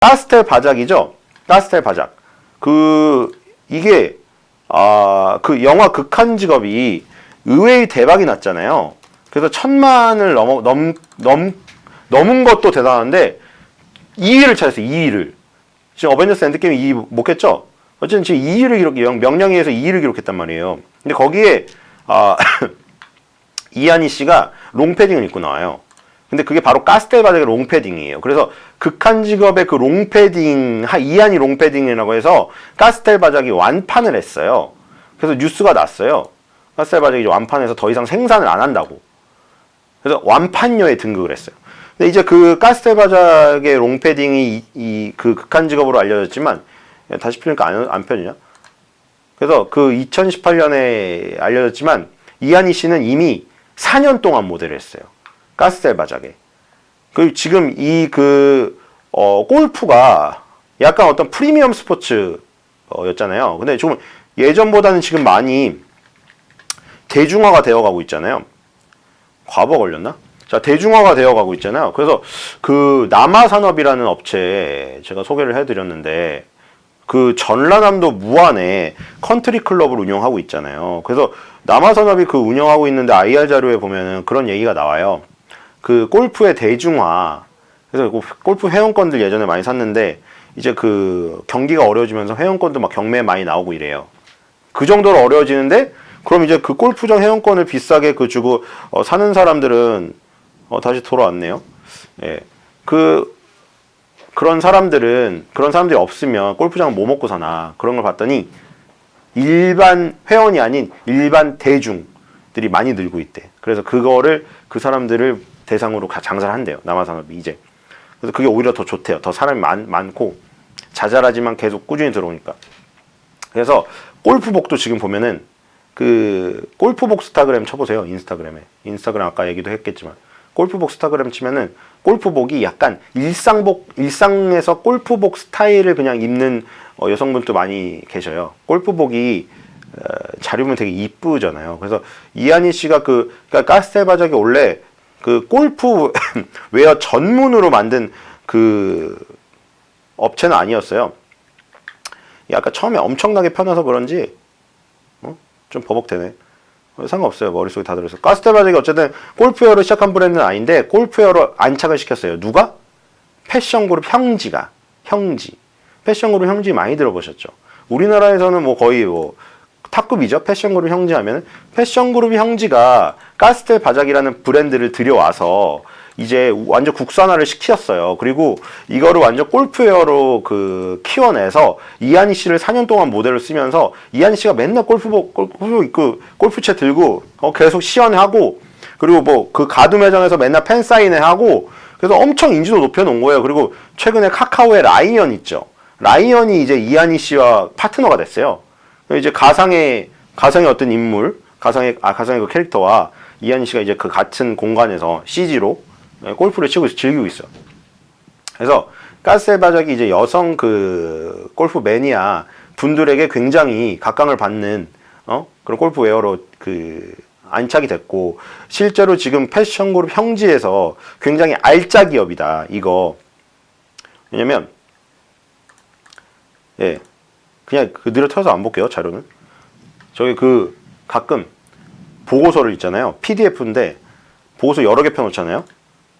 가스텔 바작이죠. 가스텔 바작. 그 이게 아 그 영화 극한 직업이 의외의 대박이 났잖아요. 그래서 천만을 넘어 넘, 넘 넘은 것도 대단한데 2위를 차지했어요. 2위를. 지금 어벤져스 엔드게임 2위 못 했죠? 어쨌든 지금 2위를 기록, 명령위에서 2위를 기록했단 말이에요. 근데 거기에, 아, 이한희 씨가 롱패딩을 입고 나와요. 근데 그게 바로 가스텔 바닥의 롱패딩이에요. 그래서 극한 직업의 그 롱패딩, 하- 이한이 롱패딩이라고 해서 가스텔 바닥이 완판을 했어요. 그래서 뉴스가 났어요. 가스텔 바닥이 완판해서 더 이상 생산을 안 한다고. 그래서 완판녀에 등극을 했어요. 근데 이제 그 가스텔 바닥의 롱패딩이 이 그 극한 직업으로 알려졌지만 야, 다시 필니까 안, 안 펴지냐? 그래서 그 2018년에 알려졌지만 이한희 씨는 이미 4년 동안 모델을 했어요. 가스텔 바닥에. 그 지금 이 그 어, 골프가 약간 어떤 프리미엄 스포츠였잖아요. 근데 좀 예전보다는 지금 많이 대중화가 되어가고 있잖아요. 과거 걸렸나? 자, 대중화가 되어 가고 있잖아요. 그래서 그 남아산업이라는 업체 제가 소개를 해드렸는데 그 전라남도 무안에 컨트리 클럽을 운영하고 있잖아요. 그래서 남아산업이 그 운영하고 있는데 IR 자료에 보면은 그런 얘기가 나와요. 그 골프의 대중화. 그래서 그 골프 회원권들 예전에 많이 샀는데 이제 그 경기가 어려워지면서 회원권도 막 경매에 많이 나오고 이래요. 그 정도로 어려워지는데 그럼 이제 그 골프장 회원권을 비싸게 그 주고 어, 사는 사람들은 어, 다시 돌아왔네요. 예. 그 그런 사람들은 그런 사람들이 없으면 골프장 뭐 먹고 사나 그런 걸 봤더니 일반 회원이 아닌 일반 대중들이 많이 늘고 있대. 그래서 그거를 그 사람들을 대상으로 가- 장사를 한대요. 남아산업이 이제. 그래서 그게 오히려 더 좋대요. 더 사람이 많, 많고 자잘하지만 계속 꾸준히 들어오니까. 그래서 골프복도 지금 보면은 그 골프복 스타그램 쳐보세요 인스타그램에 인스타그램 아까 얘기도 했겠지만 골프복 스타그램 치면은 골프복이 약간 일상복 일상에서 골프복 스타일을 그냥 입는 어, 여성분도 많이 계셔요 골프복이 어, 잘 입으면 되게 이쁘잖아요 그래서 이한희 씨가 그 그러니까 가스텔 바작이 원래 그 골프 웨어 전문으로 만든 그 업체는 아니었어요 약간 처음에 엄청나게 편해서 그런지 어? 좀 버벅대네. 어, 상관없어요. 머릿속에 다 들어서. 가스테바직이 어쨌든 골프웨어로 시작한 브랜드는 아닌데 골프웨어로 안착을 시켰어요. 누가? 패션 그룹 형지가. 형지. 패션 그룹 형지 많이 들어보셨죠? 우리나라에서는 뭐 거의 뭐 탑급이죠. 패션 그룹 형지 하면은 패션 그룹 형지가 가스텔 바작이라는 브랜드를 들여와서 이제 완전 국산화를 시켰어요. 그리고 이거를 완전 골프웨어로 그 키워내서 이한희 씨를 4년 동안 모델로 쓰면서 이한희 씨가 맨날 골프복 골프 입고 골프채 들고 어, 계속 시연하고 그리고 뭐 그 가두 매장에서 맨날 팬 사인회 하고 그래서 엄청 인지도 높여놓은 거예요. 그리고 최근에 카카오의 라이언 있죠. 라이언이 이제 이한희 씨와 파트너가 됐어요. 이제 가상의 가상의 어떤 인물, 가상의 아 가상의 그 캐릭터와 이한희 씨가 이제 그 같은 공간에서 CG로 골프를 치고 있- 즐기고 있어. 그래서 가스바작이 이제 여성 그 골프 매니아 분들에게 굉장히 각광을 받는 어 그런 골프 웨어로 그 안착이 됐고 실제로 지금 패션 그룹 형지에서 굉장히 알짜 기업이다 이거 왜냐면 예 그냥 그 느려 터서 안 볼게요 자료는 저기 그 가끔 보고서를 있잖아요 PDF인데 보고서 여러 개 펴놓잖아요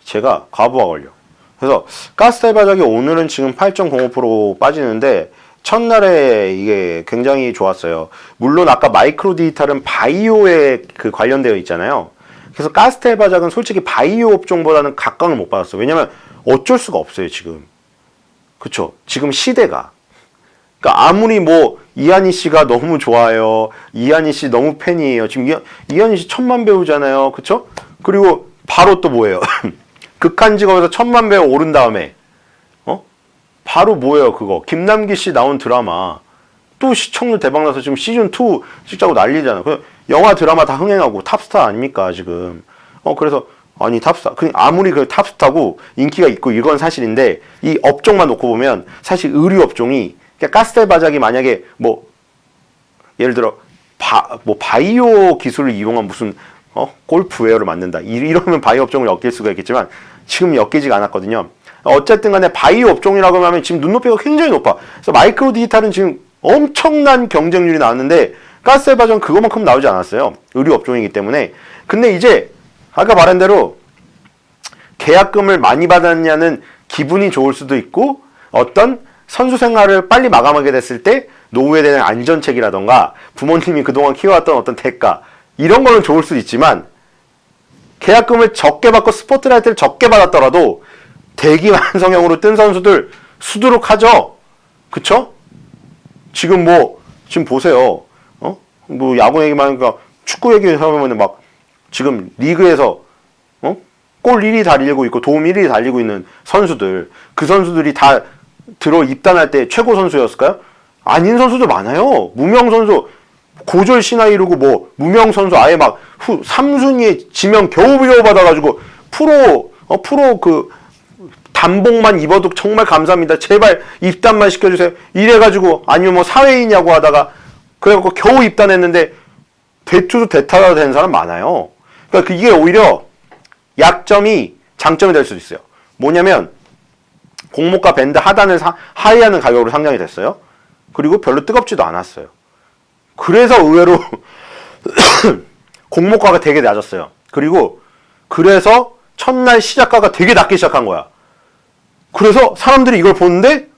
제가 과부하 걸려 그래서 가스텔 바닥이 오늘은 지금 8.05% 빠지는데 첫날에 이게 굉장히 좋았어요. 물론 아까 마이크로 디지털은 바이오에 그 관련되어 있잖아요. 그래서 가스텔 바닥은 솔직히 바이오 업종보다는 각광을 못 받았어요. 왜냐면 어쩔 수가 없어요, 지금. 그쵸? 지금 시대가. 그러니까 아무리 뭐 이한희 씨가 너무 좋아요. 이한희 씨 너무 팬이에요. 지금 이한, 이한희 씨 천만 배우잖아요. 그쵸? 그리고 바로 또 뭐예요? 극한 직업에서 천만 배우 오른 다음에 어? 바로 뭐예요 그거 김남기 씨 나온 드라마 또 시청률 대박 나서 지금 시즌 2 찍자고 난리잖아. 그 영화 드라마 다 흥행하고 탑스타 아닙니까 지금? 어 그래서 아니 탑스타 그 아무리 그 탑스타고 인기가 있고 이건 사실인데 이 업종만 놓고 보면 사실 의류 업종이 그러니까 가스텔 바작이 만약에 뭐 예를 들어 바, 뭐 바이오 기술을 이용한 무슨 어 골프웨어를 만든다 이- 이러면 바이오 업종을 엮일 수가 있겠지만 지금 엮이지가 않았거든요. 어쨌든 간에 바이오 업종이라고 하면 지금 눈높이가 굉장히 높아. 그래서 마이크로 디지털은 지금 엄청난 경쟁률이 나왔는데 가스 발전 그것만큼 나오지 않았어요. 의료 업종이기 때문에. 근데 이제 아까 말한 대로 계약금을 많이 받았냐는 기분이 좋을 수도 있고 어떤 선수 생활을 빨리 마감하게 됐을 때 노후에 대한 안전책이라던가 부모님이 그동안 키워왔던 어떤 대가 이런 거는 좋을 수 있지만 계약금을 적게 받고 스포트라이트를 적게 받았더라도 대기 완성형으로 뜬 선수들 수두룩하죠. 그쵸? 지금 뭐 지금 보세요. 어? 뭐 야구 얘기만 하니까 축구 얘기 하면 막 지금 리그에서 어? 골 1위 달리고 있고 도움 1위 달리고 있는 선수들 그 선수들이 다 들어 입단할 때 최고 선수였을까요? 아닌 선수도 많아요. 무명 선수 고졸 신화 이루고 뭐 무명 선수 아예 막 후 3순위에 지명 겨우 겨우 받아가지고 프로 어 프로 그 단복만 입어도 정말 감사합니다. 제발 입단만 시켜주세요. 이래가지고 아니면 뭐 사회이냐고 하다가 그래갖고 겨우 입단했는데 대투도 대타가 된 사람 많아요. 그러니까 이게 오히려 약점이 장점이 될 수도 있어요. 뭐냐면 공모가 밴드 하단을 사- 하회하는 가격으로 상장이 됐어요. 그리고 별로 뜨겁지도 않았어요. 그래서 의외로 공모가가 되게 낮았어요. 그리고 그래서 첫날 시작가가 되게 낮게 시작한 거야. 그래서 사람들이 이걸 보는데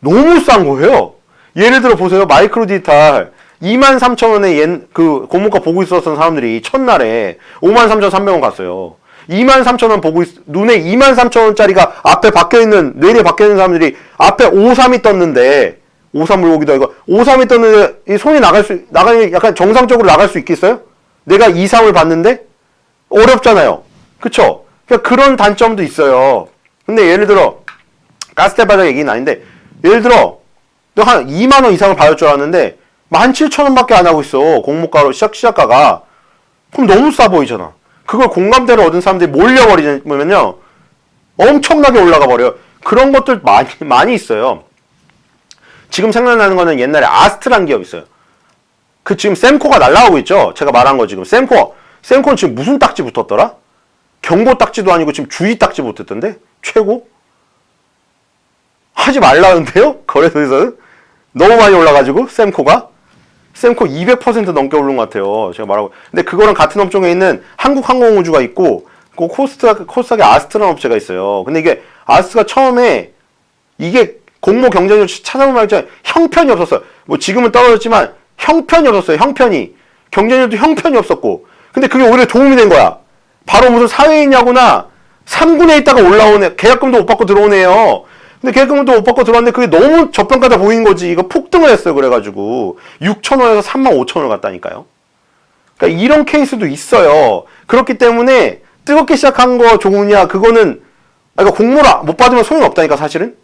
너무 싼 거예요. 예를 들어 보세요. 마이크로 디지털 23,000원에 옌, 그 공모가 보고 있었던 사람들이 첫날에 53,300원 갔어요. 23,000원 보고 있, 눈에 23,000원짜리가 앞에 박혀 있는 뇌리에 박혀 있는 사람들이 앞에 53이 떴는데 53 물고기도 이거 53이 떴는데 이 손이 나갈 수 나가니 약간 정상적으로 나갈 수 있겠어요? 내가 2, 3을 봤는데 어렵잖아요. 그쵸? 그러니까 그런 단점도 있어요. 근데 예를 들어 가스텔 바닥 얘기는 아닌데 예를 들어 너한 2만 원 이상을 받을 줄 알았는데 17,000원밖에 안 하고 있어. 공모가로 시작 시작가가 그럼 너무 싸 보이잖아. 그걸 공감대를 얻은 사람들이 몰려버리면요 엄청나게 올라가 버려요. 그런 것들 많이 많이 있어요. 지금 생각나는 거는 옛날에 아스트란 기업 있어요. 그 지금 sem코가 날라오고 있죠. 제가 말한 거 지금 sem코 sem코는 지금 무슨 딱지 붙었더라? 경고 딱지도 아니고 지금 주의 딱지 붙었던데 최고 하지 말라는데요 거래소에서는 너무 많이 올라가지고 sem코가 sem코 200% 넘게 오른 것 같아요. 제가 말하고. 근데 그거랑 같은 업종에 있는 한국항공우주가 있고 그 코스타 코스닥에 아스트란 업체가 있어요. 근데 이게 아스트가 처음에 이게 공모 경쟁률 찾아보면 알죠. 형편이 없었어요. 뭐 지금은 떨어졌지만 형편이 없었어요. 형편이. 경쟁률도 형편이 없었고. 근데 그게 오히려 도움이 된 거야. 바로 무슨 사회인야구나 3군에 있다가 올라오네. 계약금도 못 받고 들어오네요 근데 계약금도 못 받고 들어왔는데 그게 너무 저평가다 보인 거지 이거 폭등을 했어요 그래가지고 6천원에서 3만 5천원을 갔다니까요 그러니까 이런 케이스도 있어요 그렇기 때문에 뜨겁게 시작한 거 좋으냐 그거는 아, 그러니까 공모를 못 받으면 소용 없다니까 사실은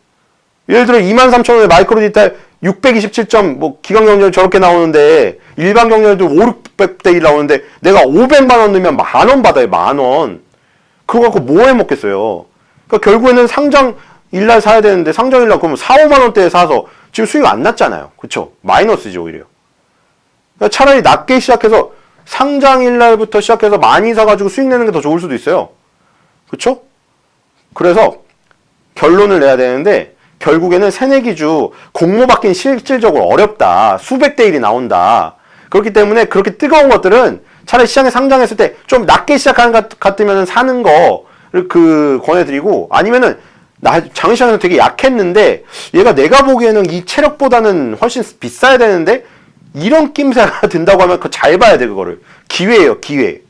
예를 들어 23,000원에 마이크로 디지털 627점 뭐 기관 경쟁 저렇게 나오는데 일반 경쟁도 5, 600대 1 나오는데 내가 500만 원 넣으면 만 원 받아요. 만 원. 그거 갖고 뭐 해 먹겠어요. 그러니까 결국에는 상장 일날 사야 되는데 상장 일날 그러면 4, 5만 원대에 사서 지금 수익 안 났잖아요. 그쵸? 마이너스지 오히려. 그러니까 차라리 낮게 시작해서 상장 일날부터 시작해서 많이 사가지고 수익 내는 게 더 좋을 수도 있어요. 그쵸? 그래서 결론을 내야 되는데 결국에는 새내기주 공모 받기는 실질적으로 어렵다. 수백 대 일이 나온다. 그렇기 때문에 그렇게 뜨거운 것들은 차라리 시장에 상장했을 때 좀 낮게 시작하는 것 같으면 사는 거를 그 권해드리고 아니면은 나 장시장에서 되게 약했는데 얘가 내가 보기에는 이 체력보다는 훨씬 비싸야 되는데 이런 낌새가 든다고 하면 그거 잘 봐야 돼 그거를. 기회예요 기회